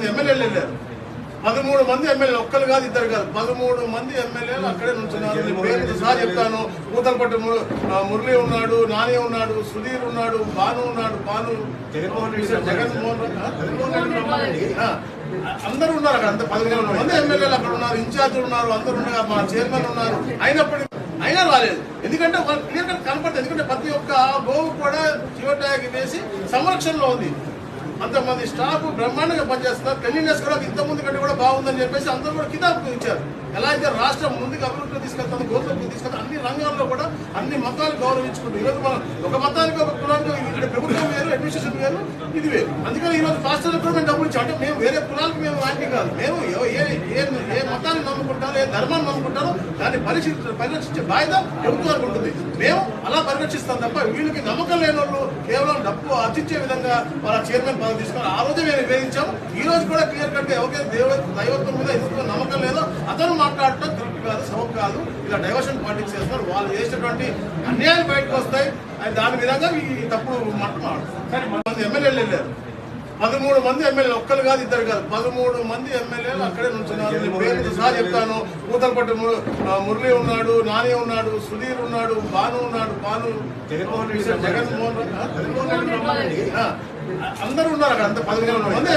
మంది ఎమ్మెల్యేలు వెళ్ళారు. పదమూడు మంది ఎమ్మెల్యేలు ఒక్కరు కాదు ఇద్దరు కాదు. పదమూడు మంది ఎమ్మెల్యేలు అక్కడే నుంచున్నారు. నేను పేరుతో సహా చెప్తాను. కూతలపట్టు మురళి ఉన్నాడు నాని ఉన్నాడు సుధీర్ ఉన్నాడు భాను ఉన్నాడు భాను జగన్మోహన్ రెడ్డి జగన్మోహన్ రెడ్డి అందరూ ఉన్నారు అక్కడ అంత పదిహేను మంది ఎమ్మెల్యేలు అక్కడ ఉన్నారు ఇన్ఛార్జీలు ఉన్నారు అందరూ ఉన్నారు మా చైర్మన్ ఉన్నారు. అయినప్పటికీ అయినా రాలేదు. ఎందుకంటే వాళ్ళు క్లియర్గా కనపడుతుంది ఎందుకంటే ప్రతి ఒక్క గోవు కూడా జియో ట్యాగ్ వేసి సంరక్షణలో ఉంది. అంతమంది స్టాఫ్ బ్రహ్మాండంగా పనిచేస్తున్నారు. క్లీనినెస్ కూడా ఇంతకుముందు కంటే కూడా బాగుందని చెప్పేసి అందరూ కూడా కితాబు ఇచ్చారు. ఎలా అయితే రాష్ట్రం ముందుకు అభివృద్ధి తీసుకెళ్తాను గోతులకు తీసుకెళ్తాను అన్ని రంగాల్లో కూడా అన్ని మతాలు గౌరవించుకుంటూ ఈరోజు మనం ఒక మతానికి ఒక కులానికి ఇక్కడ ప్రభుత్వం వేరు అడ్మినిస్ట్రేషన్ వేరు ఇది వేరు. అందుకని ఈరోజు పాస్టర్ కూడా మేము డబ్బులు ఇచ్చాం. అంటే మేము వేరే కులాలకు మేము వాటి కాదు. మేము ఏ ఏ ఏ మతాన్ని నమ్ముకుంటారో ఏ ధర్మాన్ని నమ్ముకుంటారో దాన్ని పరిశీ పరిరక్షించే బాధ్యత ప్రభుత్వానికి ఉంటుంది. మేము అలా పరిరక్షిస్తాం తప్ప వీళ్ళకి నమ్మకం లేని వాళ్ళు కేవలం డబ్బు ఆర్జించే విధంగా వాళ్ళ చైర్మన్ పదవి తీసుకొని ఆ రోజు మేము నివేదించాము ఈ రోజు కూడా క్లియర్ కట్ ఎవరికైతే దేవ దైవత్వం మీద ఎందుకు నమ్మకం లేదో అతను మాట్లాడటం కరెక్ట్ కాదు సబబ్ కాదు. ఇలా డైవర్షన్ పాలిటిక్స్ చేస్తున్నారు. వాళ్ళు చేసినటువంటి అన్యాయాలు బయటకు వస్తాయి. అది దాని విధంగా ఈ తప్పుడు మాట మాట్లాడుతున్నారు. మంది ఎమ్మెల్యేలు వెళ్ళారు పదమూడు మంది ఎమ్మెల్యేలు ఒక్కరు కాదు ఇద్దరు కాదు. పదమూడు మంది ఎమ్మెల్యేలు అక్కడే నుంచున్నారు. సహా చెప్తాను. కూతలపట్టు మురళి ఉన్నాడు నాని ఉన్నాడు సుధీర్ ఉన్నాడు భాను ఉన్నాడు భాను జగన్మోహన్ రెడ్డి జగన్మోహన్ రెడ్డి అందరూ ఉన్నారు అక్కడ. అంత పదిహేను మంది